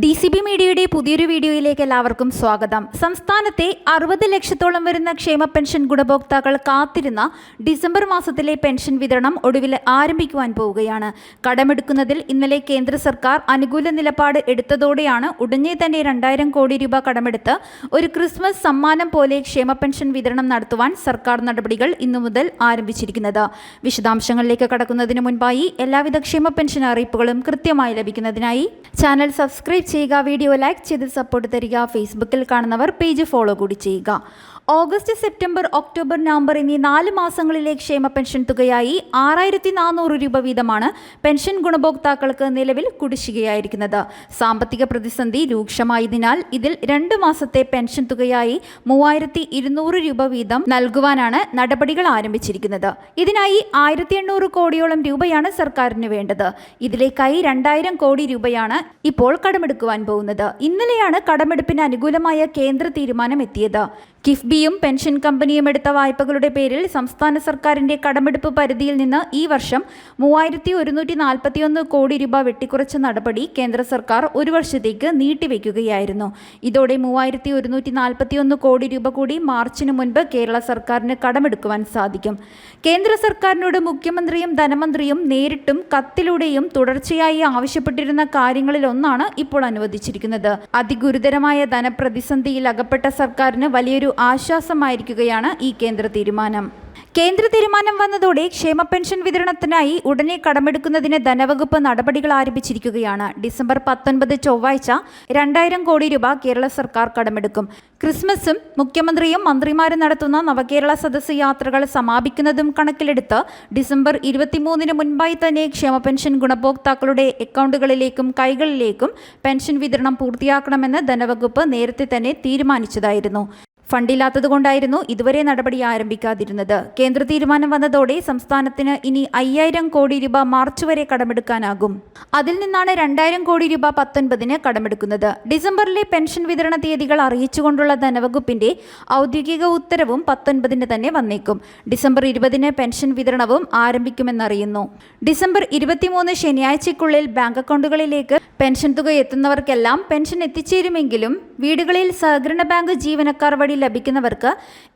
D C B മീഡിയയുടെ പുതിയൊരു വീഡിയോയിലേക്ക് എല്ലാവർക്കും സ്വാഗതം. സംസ്ഥാനത്തെ അറുപത് ലക്ഷത്തോളം വരുന്ന ക്ഷേമ പെൻഷൻ ഗുണഭോക്താക്കൾ കാത്തിരുന്ന ഡിസംബർ മാസത്തിലെ പെൻഷൻ വിതരണം ഒടുവിൽ ആരംഭിക്കുവാൻ പോവുകയാണ്. കടമെടുക്കുന്നതിൽ ഇന്നലെ കേന്ദ്ര സർക്കാർ അനുകൂല നിലപാട് എടുത്തതോടെയാണ് ഉടനെ തന്നെ രണ്ടായിരം കോടി രൂപ കടമെടുത്ത് ഒരു ക്രിസ്മസ് സമ്മാനം പോലെ ക്ഷേമ പെൻഷൻ വിതരണം നടത്തുവാൻ സർക്കാർ നടപടികൾ ഇന്നു മുതൽ ആരംഭിച്ചിരിക്കുന്നത്. വിശദാംശങ്ങളിലേക്ക് കടക്കുന്നതിന് മുൻപായി എല്ലാവിധ ക്ഷേമ പെൻഷൻ അറിയിപ്പുകളും കൃത്യമായി ലഭിക്കുന്നതിനായി ചാനൽ സബ്സ്ക്രൈബ് ചെയ്യുക വീഡിയോ ലൈക്ക് ചെയ്ത് സപ്പോർട്ട് തരിക. ഫേസ്ബുക്കിൽ കാണുന്നവർ പേജ് ഫോളോ കൂടി ചെയ്യുക. ഓഗസ്റ്റ് സെപ്റ്റംബർ ഒക്ടോബർ നവംബർ എന്നീ നാല് മാസങ്ങളിലെ ക്ഷേമ പെൻഷൻ തുകയായി ആറായിരത്തി നാനൂറ് രൂപ വീതമാണ് പെൻഷൻ ഗുണഭോക്താക്കൾക്ക് നിലവിൽ കുടിശ്ശികയായിരിക്കുന്നത്. സാമ്പത്തിക പ്രതിസന്ധി രൂക്ഷമായതിനാൽ ഇതിൽ രണ്ട് മാസത്തെ പെൻഷൻ തുകയായി മൂവായിരത്തി ഇരുന്നൂറ് രൂപ വീതം നൽകുവാനാണ് നടപടികൾ ആരംഭിച്ചിരിക്കുന്നത്. ഇതിനായി ആയിരത്തി എണ്ണൂറ് കോടിയോളം രൂപയാണ് സർക്കാരിന് വേണ്ടത്. ഇതിലേക്കായി രണ്ടായിരം കോടി രൂപയാണ് ഇപ്പോൾ കടമെടുക്കുവാൻ പോകുന്നത്. ഇന്നലെയാണ് കടമെടുപ്പിന് അനുകൂലമായ കേന്ദ്ര തീരുമാനം എത്തിയത് കിഫ്ബിയും പെൻഷൻ കമ്പനിയും എടുത്ത വായ്പകളുടെ പേരിൽ സംസ്ഥാന സർക്കാരിന്റെ കടമെടുപ്പ് പരിധിയിൽ നിന്ന് ഈ വർഷം മൂവായിരത്തി ഒരുന്നൂറ്റി നാൽപ്പത്തിയൊന്ന് കോടി രൂപ വെട്ടിക്കുറച്ച നടപടി കേന്ദ്ര സർക്കാർ ഒരു വർഷത്തേക്ക് നീട്ടിവെക്കുകയായിരുന്നു. ഇതോടെ മൂവായിരത്തി ഒരുന്നൂറ്റി നാൽപ്പത്തിയൊന്ന് കോടി രൂപ കൂടി മാർച്ചിന് മുൻപ് കേരള സർക്കാരിന് കടമെടുക്കുവാൻ സാധിക്കും. കേന്ദ്ര സർക്കാരിനോട് മുഖ്യമന്ത്രിയും ധനമന്ത്രിയും നേരിട്ടും കത്തിലൂടെയും തുടർച്ചയായി ആവശ്യപ്പെട്ടിരുന്ന കാര്യങ്ങളിലൊന്നാണ് ഇപ്പോൾ അനുവദിച്ചിരിക്കുന്നത്. അതിഗുരുതരമായ ധനപ്രതിസന്ധിയിൽ അകപ്പെട്ട സർക്കാരിന് വലിയൊരു ആശ്വാസമായിരിക്കുകയാണ് ഈ കേന്ദ്ര തീരുമാനം. കേന്ദ്ര തീരുമാനം വന്നതോടെ ക്ഷേമ പെൻഷൻ വിതരണത്തിനായി ഉടനെ കടമെടുക്കുന്നതിന് ധനവകുപ്പ് നടപടികൾ ആരംഭിച്ചിരിക്കുകയാണ്. ഡിസംബർ പത്തൊൻപത് ചൊവ്വാഴ്ച രണ്ടായിരം കോടി രൂപ കേരള സർക്കാർ കടമെടുക്കും. ക്രിസ്മസും മുഖ്യമന്ത്രിയും മന്ത്രിമാരും നടത്തുന്ന നവകേരള സദസ് യാത്രകൾ സമാപിക്കുന്നതും കണക്കിലെടുത്ത് ഡിസംബർ ഇരുപത്തിമൂന്നിന് മുൻപായി തന്നെ ക്ഷേമ പെൻഷൻ ഗുണഭോക്താക്കളുടെ അക്കൗണ്ടുകളിലേക്കും കൈകളിലേക്കും പെൻഷൻ വിതരണം പൂർത്തിയാക്കണമെന്ന് ധനവകുപ്പ് നേരത്തെ തന്നെ തീരുമാനിച്ചതായിരുന്നു. ഫണ്ടില്ലാത്തതുകൊണ്ടായിരുന്നു ഇതുവരെ നടപടി ആരംഭിക്കാതിരുന്നത്. കേന്ദ്ര തീരുമാനം വന്നതോടെ സംസ്ഥാനത്തിന് ഇനി അയ്യായിരം കോടി രൂപ മാർച്ച് വരെ കടമെടുക്കാനാകും. അതിൽ നിന്നാണ് രണ്ടായിരം കോടി രൂപ പത്തൊൻപതിന് കടമെടുക്കുന്നത്. ഡിസംബറിലെ പെൻഷൻ വിതരണ തീയതികൾ അറിയിച്ചുകൊണ്ടുള്ള ധനവകുപ്പിന്റെ ഔദ്യോഗിക ഉത്തരവും പത്തൊൻപതിന് തന്നെ വന്നേക്കും. ഡിസംബർ ഇരുപതിന് പെൻഷൻ വിതരണവും ആരംഭിക്കുമെന്നറിയുന്നു. ഡിസംബർ ഇരുപത്തിമൂന്ന് ശനിയാഴ്ചയ്ക്കുള്ളിൽ ബാങ്ക് അക്കൗണ്ടുകളിലേക്ക് പെൻഷൻ തുക എത്തുന്നവർക്കെല്ലാം പെൻഷൻ എത്തിച്ചേരുമെങ്കിലും വീടുകളിൽ സഹകരണ ബാങ്ക് ജീവനക്കാർ വഴി ലഭിക്കുന്നവർക്ക്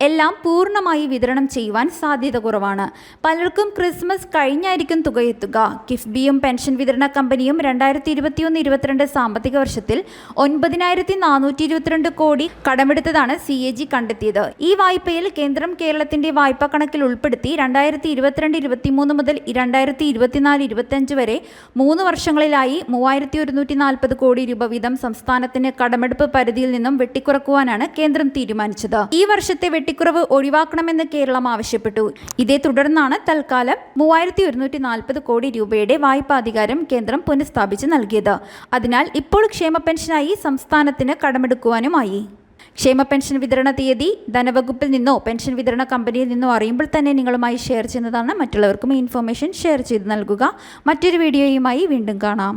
എല്ലാം പൂർണമായി വിതരണം ചെയ്യുവാൻ സാധ്യത കുറവാണ്. പലർക്കും ക്രിസ്മസ് കഴിഞ്ഞായിരിക്കും തുക എത്തുക കിഫ്ബിയും പെൻഷൻ വിതരണ കമ്പനിയും രണ്ടായിരത്തി ഇരുപത്തിയൊന്ന് ഇരുപത്തിരണ്ട് സാമ്പത്തിക വർഷത്തിൽ ഒൻപതിനായിരത്തി നാനൂറ്റി ഇരുപത്തിരണ്ട് കോടി കടമെടുത്തതാണ് സി എ ജി കണ്ടെത്തിയത്. ഈ വായ്പയിൽ കേന്ദ്രം കേരളത്തിന്റെ വായ്പാ കണക്കിൽ ഉൾപ്പെടുത്തി രണ്ടായിരത്തി ഇരുപത്തിരണ്ട് ഇരുപത്തിമൂന്ന് മുതൽ രണ്ടായിരത്തി ഇരുപത്തിനാല് ഇരുപത്തിയഞ്ച് വരെ മൂന്ന് വർഷങ്ങളിലായി മൂവായിരത്തി ഒരുന്നൂറ്റി നാൽപ്പത് കോടി രൂപ വീതം സംസ്ഥാനത്തിന് കടമെടുപ്പ് പരിധിയിൽ നിന്നും വെട്ടിക്കുറക്കുവാനാണ് കേന്ദ്രം തീരുമാനിച്ചത് ഈ വർഷത്തെ വെട്ടിക്കുറവ് ഒഴിവാക്കണമെന്ന് കേരളം ആവശ്യപ്പെട്ടു. ഇതേ തുടർന്നാണ് തൽക്കാലം മൂവായിരത്തി ഒരുന്നൂറ്റി നാൽപ്പത് കോടി രൂപയുടെ വായ്പാധികാരം കേന്ദ്രം പുനഃസ്ഥാപിച്ച് നൽകിയത്. അതിനാൽ ഇപ്പോൾ ക്ഷേമ പെൻഷനായി സംസ്ഥാനത്തിന് കടമെടുക്കുവാനുമായി. ക്ഷേമ പെൻഷൻ വിതരണ തീയതി ധനവകുപ്പിൽ നിന്നോ പെൻഷൻ വിതരണ കമ്പനിയിൽ നിന്നോ അറിയുമ്പോൾ തന്നെ നിങ്ങളുമായി ഷെയർ ചെയ്യുന്നതാണ് മറ്റുള്ളവർക്കും ഈ ഇൻഫർമേഷൻ ഷെയർ ചെയ്ത് നൽകുക. മറ്റൊരു വീഡിയോയുമായി വീണ്ടും കാണാം.